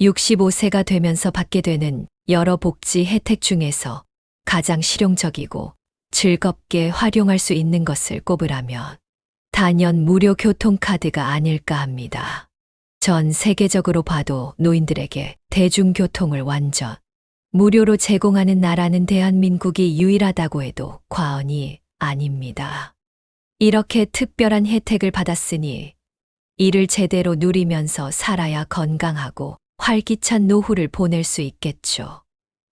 65세가 되면서 받게 되는 여러 복지 혜택 중에서 가장 실용적이고 즐겁게 활용할 수 있는 것을 꼽으라면 단연 무료 교통카드가 아닐까 합니다. 전 세계적으로 봐도 노인들에게 대중교통을 완전 무료로 제공하는 나라는 대한민국이 유일하다고 해도 과언이 아닙니다. 이렇게 특별한 혜택을 받았으니 이를 제대로 누리면서 살아야 건강하고 활기찬 노후를 보낼 수 있겠죠.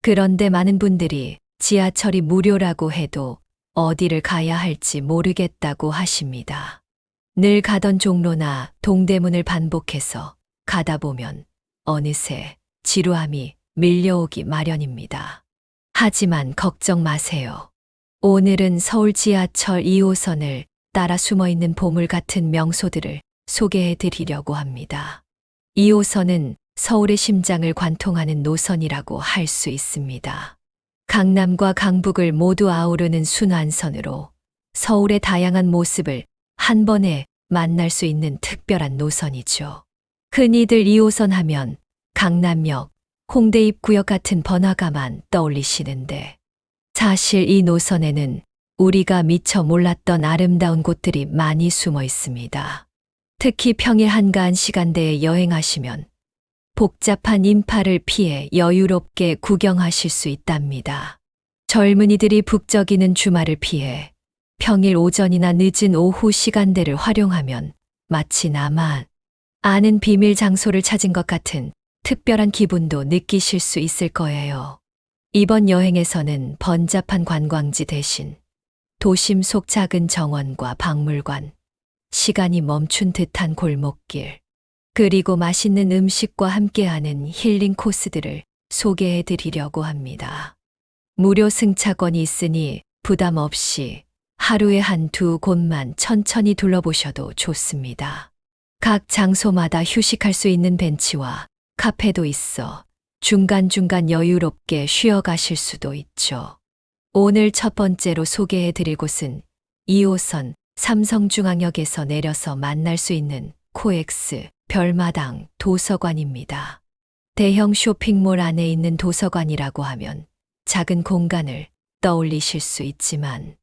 그런데 많은 분들이 지하철이 무료라고 해도 어디를 가야 할지 모르겠다고 하십니다. 늘 가던 종로나 동대문을 반복해서 가다 보면 어느새 지루함이 밀려오기 마련입니다. 하지만 걱정 마세요. 오늘은 서울 지하철 2호선을 따라 숨어 있는 보물 같은 명소들을 소개해 드리려고 합니다. 2호선은 서울의 심장을 관통하는 노선이라고 할 수 있습니다. 강남과 강북을 모두 아우르는 순환선으로 서울의 다양한 모습을 한 번에 만날 수 있는 특별한 노선이죠. 흔히들 2호선 하면 강남역, 홍대 입구역 같은 번화가만 떠올리시는데 사실 이 노선에는 우리가 미처 몰랐던 아름다운 곳들이 많이 숨어 있습니다. 특히 평일 한가한 시간대에 여행하시면 복잡한 인파를 피해 여유롭게 구경하실 수 있답니다. 젊은이들이 북적이는 주말을 피해 평일 오전이나 늦은 오후 시간대를 활용하면 마치 나만 아는 비밀 장소를 찾은 것 같은 특별한 기분도 느끼실 수 있을 거예요. 이번 여행에서는 번잡한 관광지 대신 도심 속 작은 정원과 박물관, 시간이 멈춘 듯한 골목길, 그리고 맛있는 음식과 함께하는 힐링 코스들을 소개해 드리려고 합니다. 무료 승차권이 있으니 부담 없이 하루에 한 두 곳만 천천히 둘러보셔도 좋습니다. 각 장소마다 휴식할 수 있는 벤치와 카페도 있어 중간중간 여유롭게 쉬어가실 수도 있죠. 오늘 첫 번째로 소개해 드릴 곳은 2호선 삼성중앙역에서 내려서 만날 수 있는 코엑스 별마당 도서관입니다. 대형 쇼핑몰 안에 있는 도서관이라고 하면 작은 공간을 떠올리실 수 있지만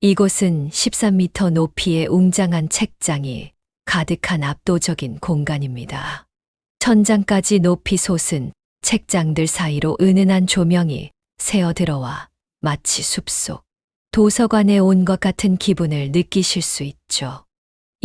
이곳은 13m 높이의 웅장한 책장이 가득한 압도적인 공간입니다. 천장까지 높이 솟은 책장들 사이로 은은한 조명이 새어 들어와 마치 숲속 도서관에 온 것 같은 기분을 느끼실 수 있죠.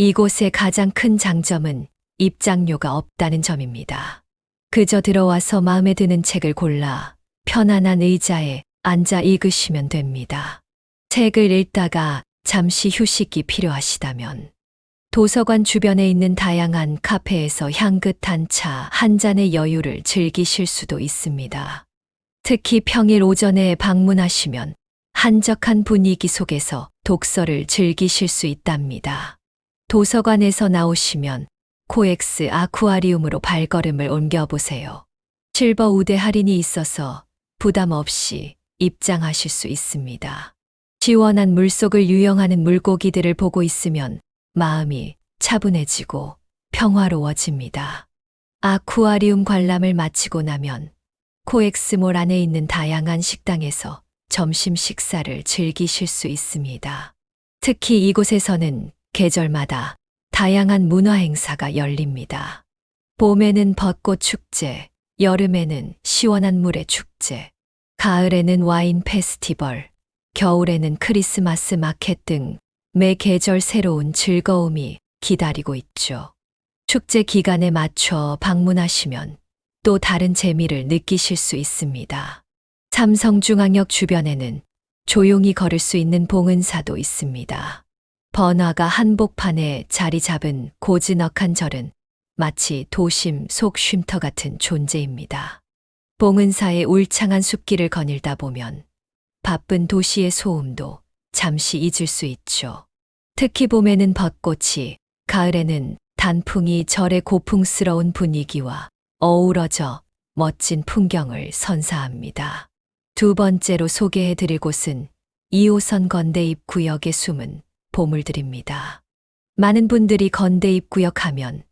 이곳의 가장 큰 장점은 입장료가 없다는 점입니다. 그저 들어와서 마음에 드는 책을 골라 편안한 의자에 앉아 읽으시면 됩니다. 책을 읽다가 잠시 휴식이 필요하시다면 도서관 주변에 있는 다양한 카페에서 향긋한 차 한 잔의 여유를 즐기실 수도 있습니다. 특히 평일 오전에 방문하시면 한적한 분위기 속에서 독서를 즐기실 수 있답니다. 도서관에서 나오시면 코엑스 아쿠아리움으로 발걸음을 옮겨보세요. 실버 우대 할인이 있어서 부담 없이 입장하실 수 있습니다. 시원한 물속을 유영하는 물고기들을 보고 있으면 마음이 차분해지고 평화로워집니다. 아쿠아리움 관람을 마치고 나면 코엑스몰 안에 있는 다양한 식당에서 점심 식사를 즐기실 수 있습니다. 특히 이곳에서는 계절마다 다양한 문화 행사가 열립니다. 봄에는 벚꽃 축제, 여름에는 시원한 물의 축제, 가을에는 와인 페스티벌, 겨울에는 크리스마스 마켓 등 매 계절 새로운 즐거움이 기다리고 있죠. 축제 기간에 맞춰 방문하시면 또 다른 재미를 느끼실 수 있습니다. 삼성중앙역 주변에는 조용히 걸을 수 있는 봉은사도 있습니다. 번화가 한복판에 자리 잡은 고즈넉한 절은 마치 도심 속 쉼터 같은 존재입니다. 봉은사의 울창한 숲길을 거닐다 보면 바쁜 도시의 소음도 잠시 잊을 수 있죠. 특히 봄에는 벚꽃이, 가을에는 단풍이 절의 고풍스러운 분위기와 어우러져 멋진 풍경을 선사합니다. 두 번째로 소개해 드릴 곳은 2호선 건대 입 구역의 숨은 보물들입니다. 많은 분들이 건대 입 구역 하면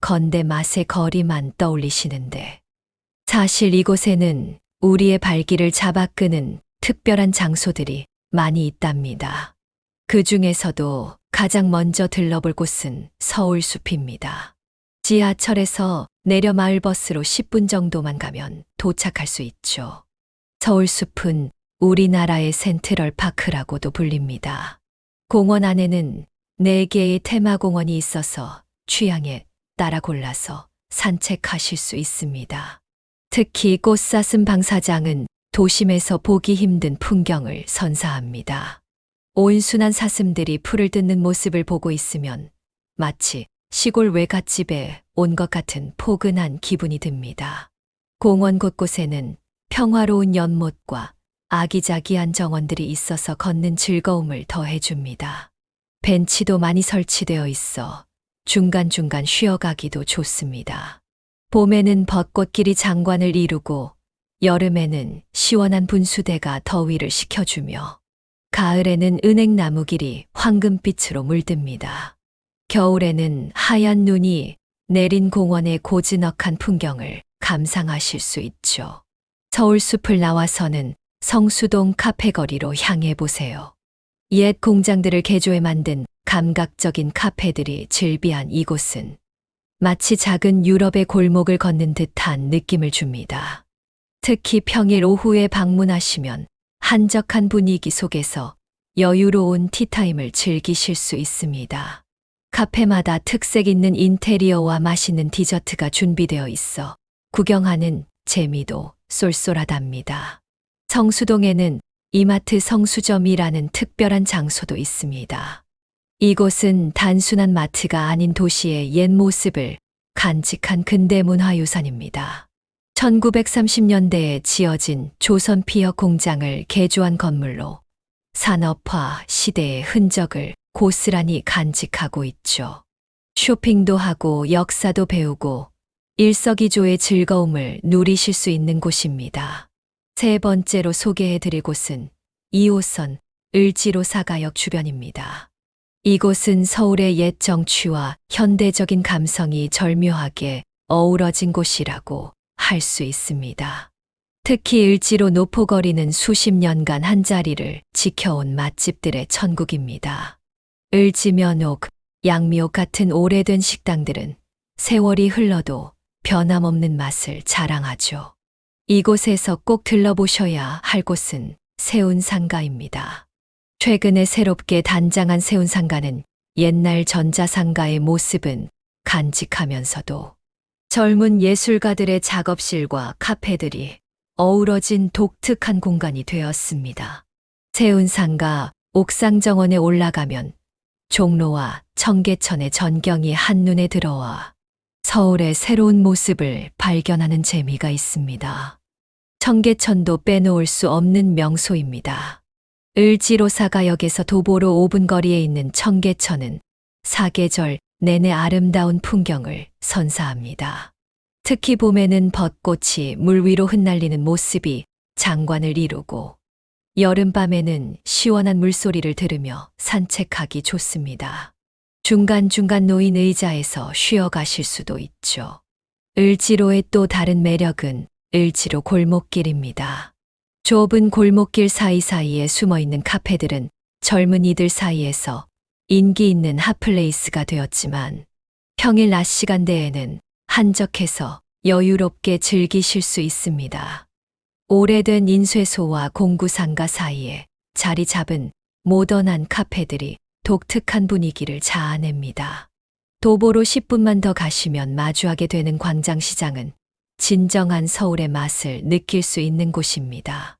건대 맛의 거리만 떠올리시는데 사실 이곳에는 우리의 발길을 잡아끄는 특별한 장소들이 많이 있답니다. 그 중에서도 가장 먼저 들러볼 곳은 서울숲입니다. 지하철에서 내려 마을버스로 10분 정도만 가면 도착할 수 있죠. 서울숲은 우리나라의 센트럴 파크라고도 불립니다. 공원 안에는 4개의 테마 공원이 있어서 취향에 따라 골라서 산책하실 수 있습니다. 특히 꽃사슴 방사장은 도심에서 보기 힘든 풍경을 선사합니다. 온순한 사슴들이 풀을 뜯는 모습을 보고 있으면 마치 시골 외갓집에 온 것 같은 포근한 기분이 듭니다. 공원 곳곳에는 평화로운 연못과 아기자기한 정원들이 있어서 걷는 즐거움을 더해줍니다. 벤치도 많이 설치되어 있어 중간중간 쉬어가기도 좋습니다. 봄에는 벚꽃길이 장관을 이루고 여름에는 시원한 분수대가 더위를 식혀주며 가을에는 은행나무 길이 황금빛으로 물듭니다. 겨울에는 하얀 눈이 내린 공원의 고즈넉한 풍경을 감상하실 수 있죠. 서울숲을 나와서는 성수동 카페거리로 향해 보세요. 옛 공장들을 개조해 만든 감각적인 카페들이 즐비한 이곳은 마치 작은 유럽의 골목을 걷는 듯한 느낌을 줍니다. 특히 평일 오후에 방문하시면 한적한 분위기 속에서 여유로운 티타임을 즐기실 수 있습니다. 카페마다 특색 있는 인테리어와 맛있는 디저트가 준비되어 있어 구경하는 재미도 쏠쏠하답니다. 성수동에는 이마트 성수점이라는 특별한 장소도 있습니다. 이곳은 단순한 마트가 아닌 도시의 옛 모습을 간직한 근대 문화 유산입니다. 1930년대에 지어진 조선 피어 공장을 개조한 건물로 산업화 시대의 흔적을 고스란히 간직하고 있죠. 쇼핑도 하고 역사도 배우고 일석이조의 즐거움을 누리실 수 있는 곳입니다. 세 번째로 소개해드릴 곳은 2호선 을지로 사가역 주변입니다. 이곳은 서울의 옛 정취와 현대적인 감성이 절묘하게 어우러진 곳이라고 할 수 있습니다. 특히 을지로 노포거리는 수십 년간 한 자리를 지켜온 맛집들의 천국입니다. 을지면옥, 양미옥 같은 오래된 식당들은 세월이 흘러도 변함없는 맛을 자랑하죠. 이곳에서 꼭 들러보셔야 할 곳은 세운상가입니다. 최근에 새롭게 단장한 세운상가는 옛날 전자상가의 모습은 간직하면서도 젊은 예술가들의 작업실과 카페들이 어우러진 독특한 공간이 되었습니다. 세운상가 옥상 정원에 올라가면 종로와 청계천의 전경이 한눈에 들어와 서울의 새로운 모습을 발견하는 재미가 있습니다. 청계천도 빼놓을 수 없는 명소입니다. 을지로사가역에서 도보로 5분 거리에 있는 청계천은 사계절 내내 아름다운 풍경을 선사합니다. 특히 봄에는 벚꽃이 물 위로 흩날리는 모습이 장관을 이루고 여름밤에는 시원한 물소리를 들으며 산책하기 좋습니다. 중간중간 놓인 의자에서 쉬어 가실 수도 있죠. 을지로의 또 다른 매력은 을지로 골목길입니다. 좁은 골목길 사이사이에 숨어 있는 카페들은 젊은이들 사이에서 인기 있는 핫플레이스가 되었지만 평일 낮 시간대에는 한적해서 여유롭게 즐기실 수 있습니다. 오래된 인쇄소와 공구상가 사이에 자리 잡은 모던한 카페들이 독특한 분위기를 자아냅니다. 도보로 10분만 더 가시면 마주하게 되는 광장시장은 진정한 서울의 맛을 느낄 수 있는 곳입니다.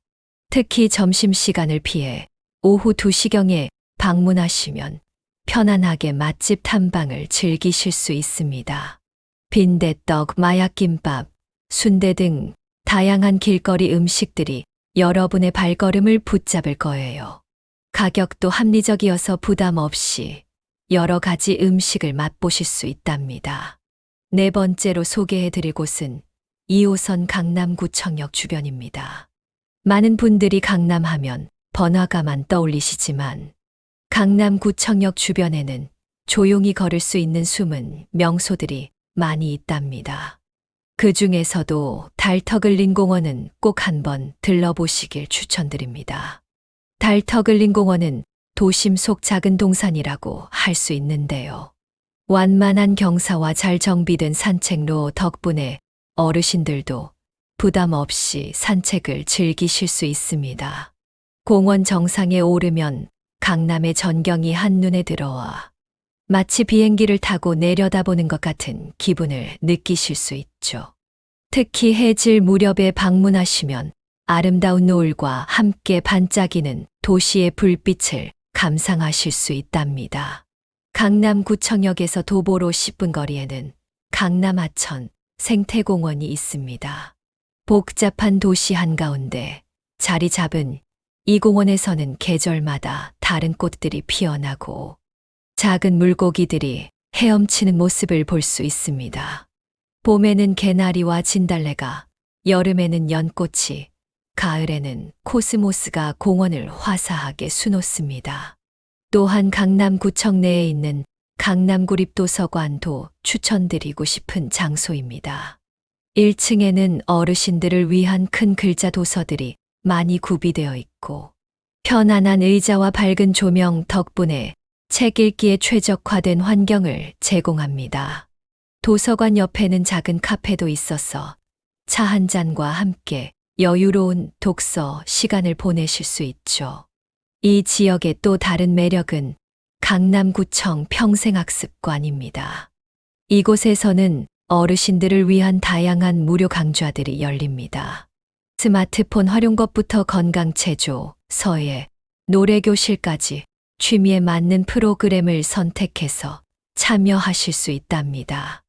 특히 점심시간을 피해 오후 2시경에 방문하시면 편안하게 맛집 탐방을 즐기실 수 있습니다. 빈대떡, 마약김밥, 순대 등 다양한 길거리 음식들이 여러분의 발걸음을 붙잡을 거예요. 가격도 합리적이어서 부담 없이 여러 가지 음식을 맛보실 수 있답니다. 네 번째로 소개해 드릴 곳은 2호선 강남구청역 주변입니다. 많은 분들이 강남 하면 번화가만 떠올리시지만 강남구청역 주변에는 조용히 걸을 수 있는 숨은 명소들이 많이 있답니다. 그 중에서도 달터글린 공원은 꼭 한번 들러보시길 추천드립니다. 달터글린 공원은 도심 속 작은 동산이라고 할 수 있는데요. 완만한 경사와 잘 정비된 산책로 덕분에 어르신들도 부담 없이 산책을 즐기실 수 있습니다. 공원 정상에 오르면 강남의 전경이 한눈에 들어와 마치 비행기를 타고 내려다보는 것 같은 기분을 느끼실 수 있죠. 특히 해질 무렵에 방문하시면 아름다운 노을과 함께 반짝이는 도시의 불빛을 감상하실 수 있답니다. 강남구청역에서 도보로 10분 거리에는 강남하천 생태공원이 있습니다. 복잡한 도시 한가운데 자리 잡은 이 공원에서는 계절마다 다른 꽃들이 피어나고 작은 물고기들이 헤엄치는 모습을 볼 수 있습니다. 봄에는 개나리와 진달래가, 여름에는 연꽃이, 가을에는 코스모스가 공원을 화사하게 수놓습니다. 또한 강남구청 내에 있는 강남구립도서관도 추천드리고 싶은 장소입니다. 1층에는 어르신들을 위한 큰 글자 도서들이 많이 구비되어 있고, 편안한 의자와 밝은 조명 덕분에 책 읽기에 최적화된 환경을 제공합니다. 도서관 옆에는 작은 카페도 있어서 차 한 잔과 함께 여유로운 독서 시간을 보내실 수 있죠. 이 지역의 또 다른 매력은 강남구청 평생학습관입니다. 이곳에서는 어르신들을 위한 다양한 무료 강좌들이 열립니다. 스마트폰 활용법부터 건강체조, 서예, 노래교실까지 취미에 맞는 프로그램을 선택해서 참여하실 수 있답니다.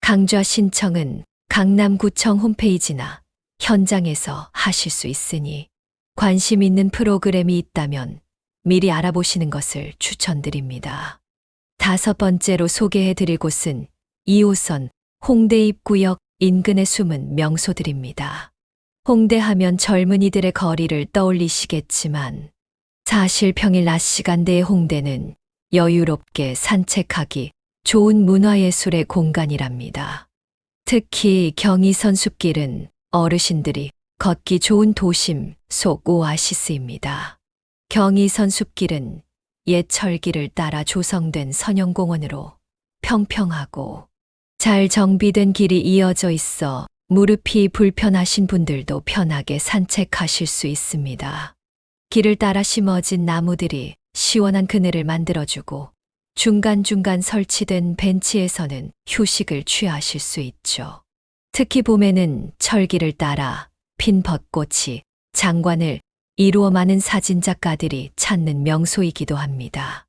강좌 신청은 강남구청 홈페이지나 현장에서 하실 수 있으니 관심 있는 프로그램이 있다면 미리 알아보시는 것을 추천드립니다. 다섯 번째로 소개해 드릴 곳은 2호선 홍대 입구역 인근에 숨은 명소들입니다. 홍대 하면 젊은이들의 거리를 떠올리시겠지만 사실 평일 낮 시간대의 홍대는 여유롭게 산책하기 좋은 문화예술의 공간이랍니다. 특히 경의선 숲길은 어르신들이 걷기 좋은 도심 속 오아시스입니다. 경의선 숲길은 옛 철길을 따라 조성된 선형공원으로 평평하고 잘 정비된 길이 이어져 있어 무릎이 불편하신 분들도 편하게 산책하실 수 있습니다. 길을 따라 심어진 나무들이 시원한 그늘을 만들어주고 중간중간 설치된 벤치에서는 휴식을 취하실 수 있죠. 특히 봄에는 철길을 따라 핀 벚꽃이 장관을 이루어 많은 사진작가들이 찾는 명소이기도 합니다.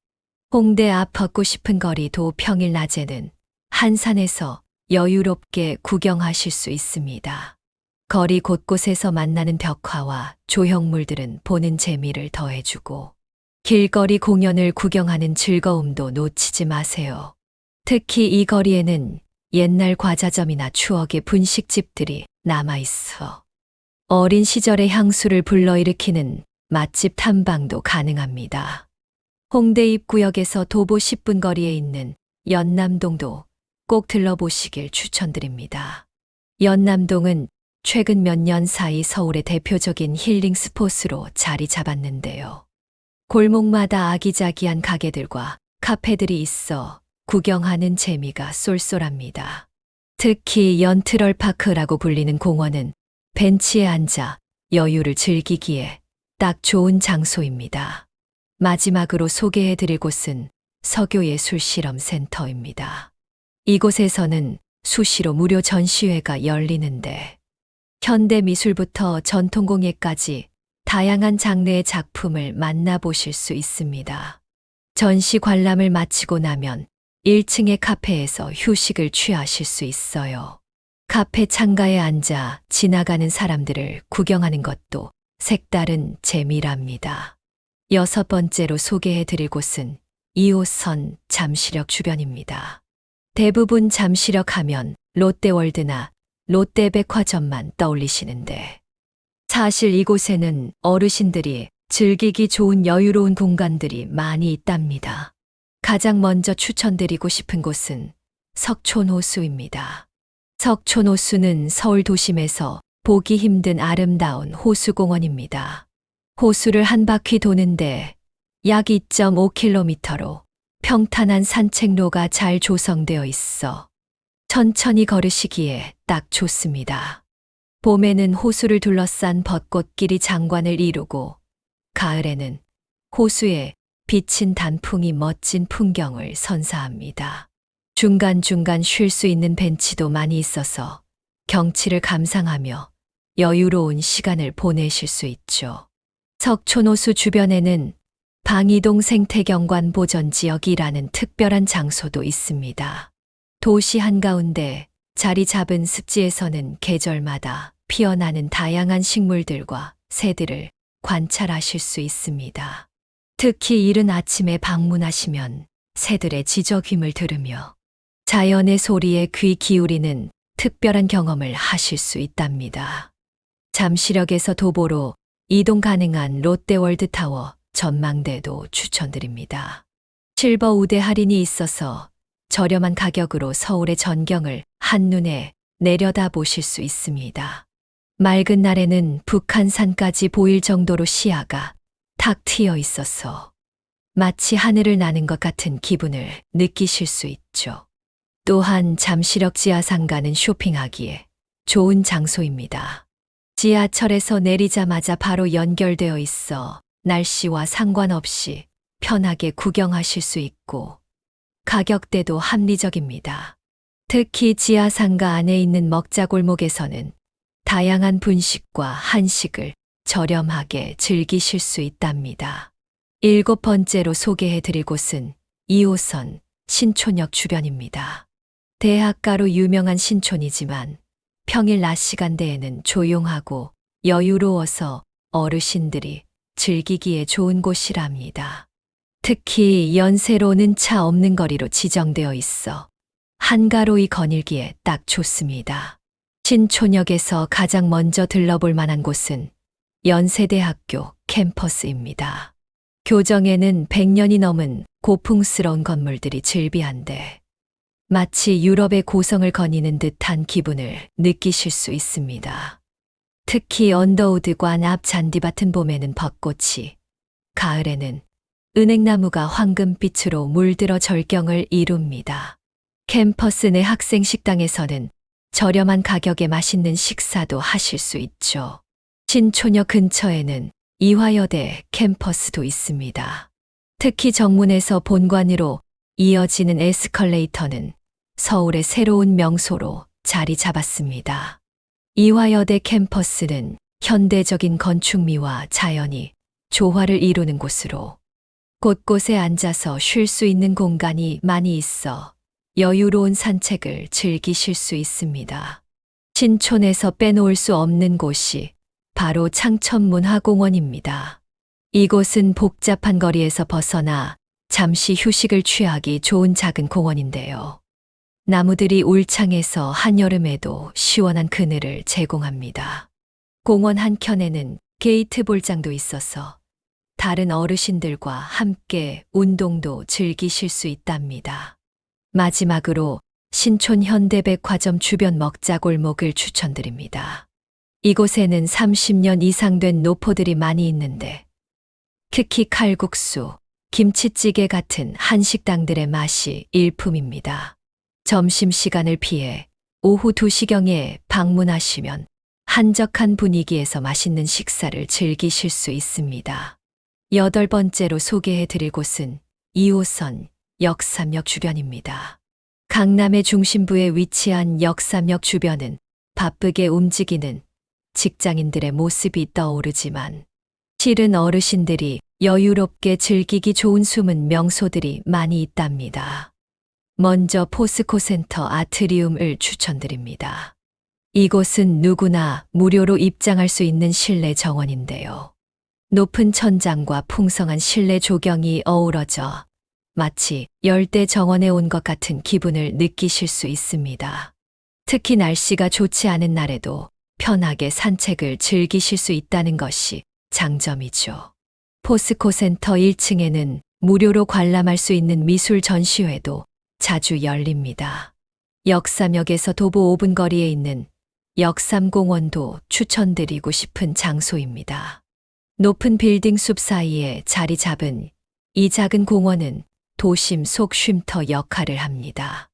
홍대 앞 걷고 싶은 거리도 평일 낮에는 한산에서 여유롭게 구경하실 수 있습니다. 거리 곳곳에서 만나는 벽화와 조형물들은 보는 재미를 더해주고 길거리 공연을 구경하는 즐거움도 놓치지 마세요. 특히 이 거리에는 옛날 과자점이나 추억의 분식집들이 남아있어 어린 시절의 향수를 불러일으키는 맛집 탐방도 가능합니다. 홍대 입구역에서 도보 10분 거리에 있는 연남동도 꼭 들러보시길 추천드립니다. 연남동은 최근 몇 년 사이 서울의 대표적인 힐링 스폿으로 자리 잡았는데요. 골목마다 아기자기한 가게들과 카페들이 있어 구경하는 재미가 쏠쏠합니다. 특히 연트럴파크라고 불리는 공원은 벤치에 앉아 여유를 즐기기에 딱 좋은 장소입니다. 마지막으로 소개해 드릴 곳은 서교예술실험센터입니다. 이곳에서는 수시로 무료 전시회가 열리는데 현대미술부터 전통공예까지 다양한 장르의 작품을 만나보실 수 있습니다. 전시 관람을 마치고 나면 1층의 카페에서 휴식을 취하실 수 있어요. 카페 창가에 앉아 지나가는 사람들을 구경하는 것도 색다른 재미랍니다. 여섯 번째로 소개해 드릴 곳은 2호선 잠시력 주변입니다. 대부분 잠시력 하면 롯데월드나 롯데백화점만 떠올리시는데 사실 이곳에는 어르신들이 즐기기 좋은 여유로운 공간들이 많이 있답니다. 가장 먼저 추천드리고 싶은 곳은 석촌호수입니다. 석촌 호수는 서울 도심에서 보기 힘든 아름다운 호수공원입니다. 호수를 한 바퀴 도는데 약 2.5km로 평탄한 산책로가 잘 조성되어 있어 천천히 걸으시기에 딱 좋습니다. 봄에는 호수를 둘러싼 벚꽃길이 장관을 이루고 가을에는 호수에 비친 단풍이 멋진 풍경을 선사합니다. 중간중간 쉴 수 있는 벤치도 많이 있어서 경치를 감상하며 여유로운 시간을 보내실 수 있죠. 석촌호수 주변에는 방이동 생태경관 보전지역이라는 특별한 장소도 있습니다. 도시 한가운데 자리 잡은 습지에서는 계절마다 피어나는 다양한 식물들과 새들을 관찰하실 수 있습니다. 특히 이른 아침에 방문하시면 새들의 지저귀을 들으며 자연의 소리에 귀 기울이는 특별한 경험을 하실 수 있답니다. 잠시력에서 도보로 이동 가능한 롯데월드 타워 전망대도 추천드립니다. 실버 우대 할인이 있어서 저렴한 가격으로 서울의 전경을 한눈에 내려다 보실 수 있습니다. 맑은 날에는 북한산까지 보일 정도로 시야가 탁 트여 있어서 마치 하늘을 나는 것 같은 기분을 느끼실 수 있죠. 또한 잠시력 지하상가는 쇼핑하기에 좋은 장소입니다. 지하철에서 내리자마자 바로 연결되어 있어 날씨와 상관없이 편하게 구경하실 수 있고 가격대도 합리적입니다. 특히 지하상가 안에 있는 먹자골목에서는 다양한 분식과 한식을 저렴하게 즐기실 수 있답니다. 일곱 번째로 소개해 드릴 곳은 2호선 신촌역 주변입니다. 대학가로 유명한 신촌이지만 평일 낮 시간대에는 조용하고 여유로워서 어르신들이 즐기기에 좋은 곳이랍니다. 특히 연세로는 차 없는 거리로 지정되어 있어 한가로이 거닐기에 딱 좋습니다. 신촌역에서 가장 먼저 들러볼 만한 곳은 연세대학교 캠퍼스입니다. 교정에는 100년이 넘은 고풍스러운 건물들이 즐비한데 마치 유럽의 고성을 거니는 듯한 기분을 느끼실 수 있습니다. 특히 언더우드관 앞 잔디밭은 봄에는 벚꽃이, 가을에는 은행나무가 황금빛으로 물들어 절경을 이룹니다. 캠퍼스 내 학생 식당에서는 저렴한 가격에 맛있는 식사도 하실 수 있죠. 신촌역 근처에는 이화여대 캠퍼스도 있습니다. 특히 정문에서 본관으로 이어지는 에스컬레이터는 서울의 새로운 명소로 자리 잡았습니다. 이화여대 캠퍼스는 현대적인 건축미와 자연이 조화를 이루는 곳으로 곳곳에 앉아서 쉴 수 있는 공간이 많이 있어 여유로운 산책을 즐기실 수 있습니다. 신촌에서 빼놓을 수 없는 곳이 바로 창천문화공원입니다. 이곳은 복잡한 거리에서 벗어나 잠시 휴식을 취하기 좋은 작은 공원인데요. 나무들이 울창해서 한여름에도 시원한 그늘을 제공합니다. 공원 한켠에는 게이트 볼장도 있어서 다른 어르신들과 함께 운동도 즐기실 수 있답니다. 마지막으로 신촌 현대백화점 주변 먹자골목을 추천드립니다. 이곳에는 30년 이상 된 노포들이 많이 있는데 특히 칼국수, 김치찌개 같은 한식당들의 맛이 일품입니다. 점심시간을 피해 오후 2시경에 방문하시면 한적한 분위기에서 맛있는 식사를 즐기실 수 있습니다. 여덟 번째로 소개해 드릴 곳은 2호선 역삼역 주변입니다. 강남의 중심부에 위치한 역삼역 주변은 바쁘게 움직이는 직장인들의 모습이 떠오르지만 실은 어르신들이 여유롭게 즐기기 좋은 숨은 명소들이 많이 있답니다. 먼저 포스코 센터 아트리움을 추천드립니다. 이곳은 누구나 무료로 입장할 수 있는 실내 정원인데요. 높은 천장과 풍성한 실내 조경이 어우러져 마치 열대 정원에 온 것 같은 기분을 느끼실 수 있습니다. 특히 날씨가 좋지 않은 날에도 편하게 산책을 즐기실 수 있다는 것이 장점이죠. 포스코 센터 1층에는 무료로 관람할 수 있는 미술 전시회도 자주 열립니다. 역삼역에서 도보 5분 거리에 있는 역삼공원도 추천드리고 싶은 장소입니다. 높은 빌딩 숲 사이에 자리 잡은 이 작은 공원은 도심 속 쉼터 역할을 합니다.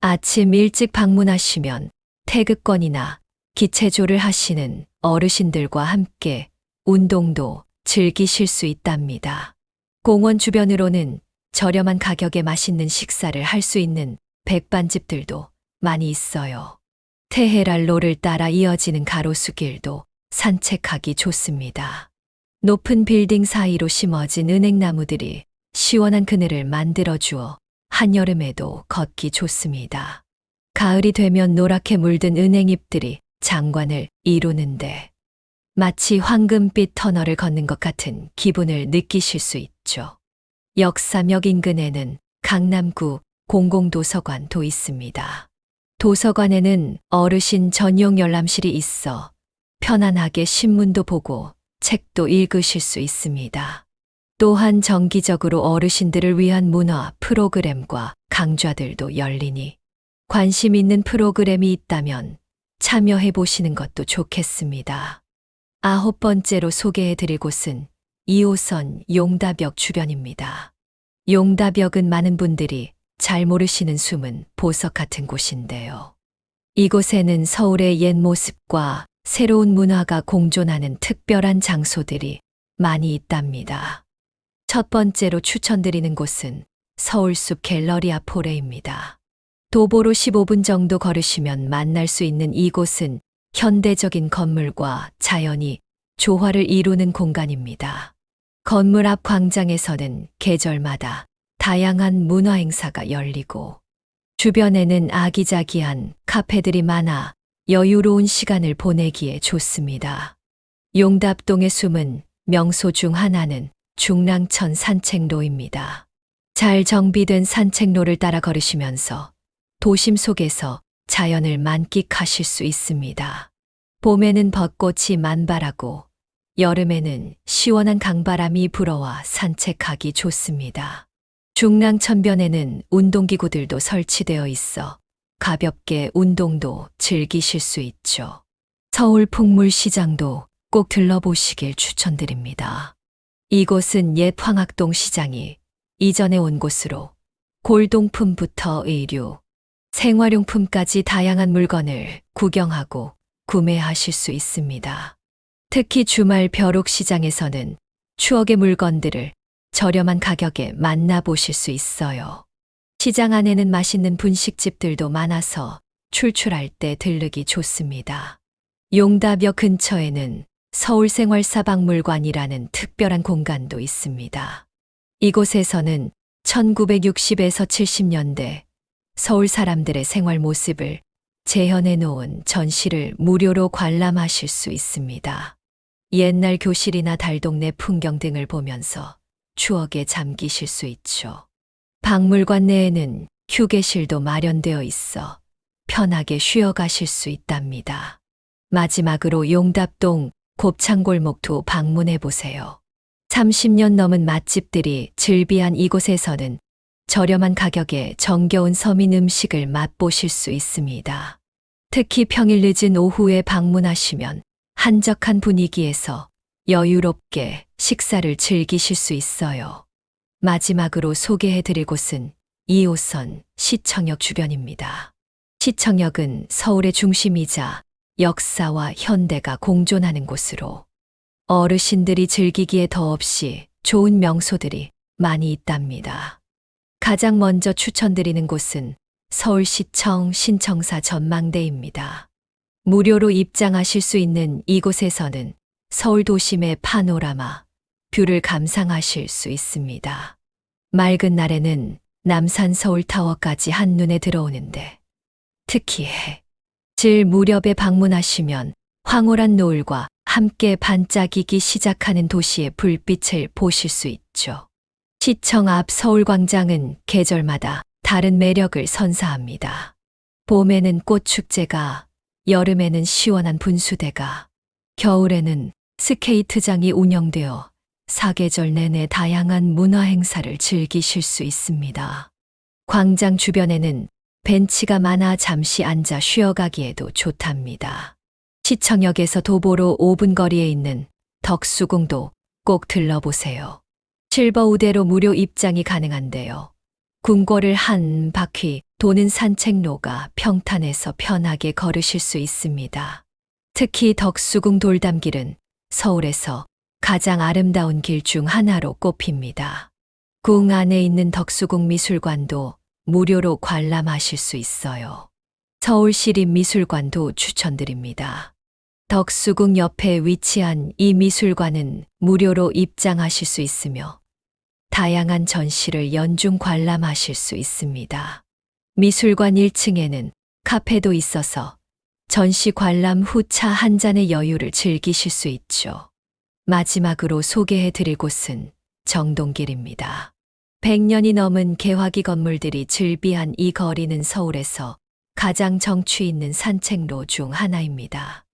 아침 일찍 방문하시면 태극권이나 기체조를 하시는 어르신들과 함께 운동도 즐기실 수 있답니다. 공원 주변으로는 저렴한 가격에 맛있는 식사를 할 수 있는 백반집들도 많이 있어요. 테헤랄로를 따라 이어지는 가로수길도 산책하기 좋습니다. 높은 빌딩 사이로 심어진 은행나무들이 시원한 그늘을 만들어 주어 한여름에도 걷기 좋습니다. 가을이 되면 노랗게 물든 은행잎들이 장관을 이루는데 마치 황금빛 터널을 걷는 것 같은 기분을 느끼실 수 있죠. 역삼역 인근에는 강남구 공공도서관도 있습니다. 도서관에는 어르신 전용 열람실이 있어 편안하게 신문도 보고 책도 읽으실 수 있습니다. 또한 정기적으로 어르신들을 위한 문화 프로그램과 강좌들도 열리니 관심 있는 프로그램이 있다면 참여해 보시는 것도 좋겠습니다. 아홉 번째로 소개해 드릴 곳은 2호선 용다벽 주변입니다. 용다벽은 많은 분들이 잘 모르시는 숨은 보석 같은 곳인데요. 이곳에는 서울의 옛 모습과 새로운 문화가 공존하는 특별한 장소들이 많이 있답니다. 첫 번째로 추천드리는 곳은 서울숲 갤러리 아포레입니다. 도보로 15분 정도 걸으시면 만날 수 있는 이곳은 현대적인 건물과 자연이 조화를 이루는 공간입니다. 건물 앞 광장에서는 계절마다 다양한 문화 행사가 열리고 주변에는 아기자기한 카페들이 많아 여유로운 시간을 보내기에 좋습니다. 용답동의 숨은 명소 중 하나는 중랑천 산책로입니다. 잘 정비된 산책로를 따라 걸으시면서 도심 속에서 자연을 만끽하실 수 있습니다. 봄에는 벚꽃이 만발하고 여름에는 시원한 강바람이 불어와 산책하기 좋습니다. 중랑천변에는 운동기구들도 설치되어 있어 가볍게 운동도 즐기실 수 있죠. 서울 풍물시장도 꼭 들러보시길 추천드립니다. 이곳은 옛 황학동 시장이 이전에 온 곳으로 골동품부터 의류, 생활용품까지 다양한 물건을 구경하고 구매하실 수 있습니다. 특히 주말 벼룩시장에서는 추억의 물건들을 저렴한 가격에 만나보실 수 있어요. 시장 안에는 맛있는 분식집들도 많아서 출출할 때 들르기 좋습니다. 용다벽 근처에는 서울생활사박물관이라는 특별한 공간도 있습니다. 이곳에서는 1960에서 70년대 서울 사람들의 생활 모습을 재현해 놓은 전시를 무료로 관람하실 수 있습니다. 옛날 교실이나 달동네 풍경 등을 보면서 추억에 잠기실 수 있죠. 박물관 내에는 휴게실도 마련되어 있어 편하게 쉬어가실 수 있답니다. 마지막으로 용답동 곱창골목도 방문해 보세요. 30년 넘은 맛집들이 즐비한 이곳에서는 저렴한 가격에 정겨운 서민 음식을 맛보실 수 있습니다. 특히 평일 늦은 오후에 방문하시면 한적한 분위기에서 여유롭게 식사를 즐기실 수 있어요. 마지막으로 소개해 드릴 곳은 2호선 시청역 주변입니다. 시청역은 서울의 중심이자 역사와 현대가 공존하는 곳으로 어르신들이 즐기기에 더없이 좋은 명소들이 많이 있답니다. 가장 먼저 추천드리는 곳은 서울시청 신청사 전망대입니다. 무료로 입장하실 수 있는 이곳에서는 서울 도심의 파노라마, 뷰를 감상하실 수 있습니다. 맑은 날에는 남산 서울타워까지 한눈에 들어오는데 특히 해, 질 무렵에 방문하시면 황홀한 노을과 함께 반짝이기 시작하는 도시의 불빛을 보실 수 있죠. 시청 앞 서울광장은 계절마다 다른 매력을 선사합니다. 봄에는 꽃축제가, 여름에는 시원한 분수대가, 겨울에는 스케이트장이 운영되어 사계절 내내 다양한 문화 행사를 즐기실 수 있습니다. 광장 주변에는 벤치가 많아 잠시 앉아 쉬어가기에도 좋답니다. 시청역에서 도보로 5분 거리에 있는 덕수궁도 꼭 들러보세요. 실버 우대로 무료 입장이 가능한데요. 궁궐을 한 바퀴 도는 산책로가 평탄해서 편하게 걸으실 수 있습니다. 특히 덕수궁 돌담길은 서울에서 가장 아름다운 길 중 하나로 꼽힙니다. 궁 안에 있는 덕수궁 미술관도 무료로 관람하실 수 있어요. 서울시립미술관도 추천드립니다. 덕수궁 옆에 위치한 이 미술관은 무료로 입장하실 수 있으며 다양한 전시를 연중 관람하실 수 있습니다. 미술관 1층에는 카페도 있어서 전시 관람 후 차 한 잔의 여유를 즐기실 수 있죠. 마지막으로 소개해 드릴 곳은 정동길입니다. 100년이 넘은 개화기 건물들이 즐비한 이 거리는 서울에서 가장 정취 있는 산책로 중 하나입니다.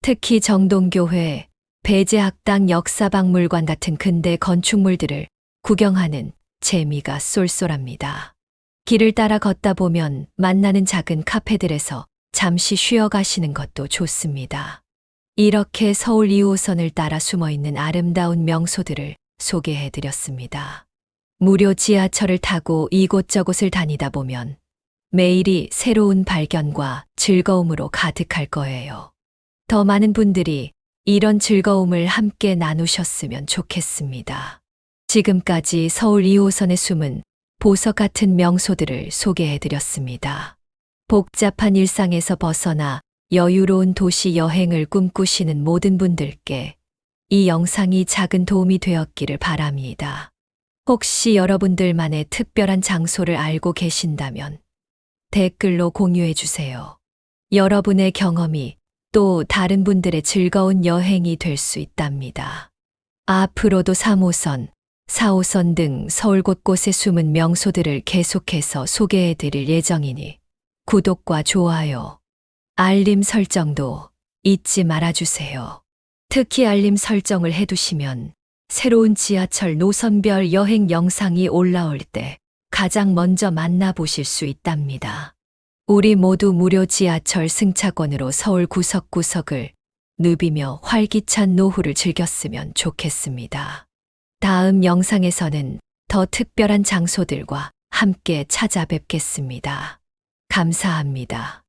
특히 정동교회, 배제학당 역사박물관 같은 근대 건축물들을 구경하는 재미가 쏠쏠합니다. 길을 따라 걷다 보면 만나는 작은 카페들에서 잠시 쉬어 가시는 것도 좋습니다. 이렇게 서울 2호선을 따라 숨어 있는 아름다운 명소들을 소개해 드렸습니다. 무료 지하철을 타고 이곳저곳을 다니다 보면 매일이 새로운 발견과 즐거움으로 가득할 거예요. 더 많은 분들이 이런 즐거움을 함께 나누셨으면 좋겠습니다. 지금까지 서울 2호선의 숨은 보석 같은 명소들을 소개해 드렸습니다. 복잡한 일상에서 벗어나 여유로운 도시 여행을 꿈꾸시는 모든 분들께 이 영상이 작은 도움이 되었기를 바랍니다. 혹시 여러분들만의 특별한 장소를 알고 계신다면 댓글로 공유해 주세요. 여러분의 경험이 또 다른 분들의 즐거운 여행이 될 수 있답니다. 앞으로도 3호선, 4호선 등 서울 곳곳의 숨은 명소들을 계속해서 소개해 드릴 예정이니 구독과 좋아요, 알림 설정도 잊지 말아주세요. 특히 알림 설정을 해두시면 새로운 지하철 노선별 여행 영상이 올라올 때 가장 먼저 만나보실 수 있답니다. 우리 모두 무료 지하철 승차권으로 서울 구석구석을 누비며 활기찬 노후를 즐겼으면 좋겠습니다. 다음 영상에서는 더 특별한 장소들과 함께 찾아뵙겠습니다. 감사합니다.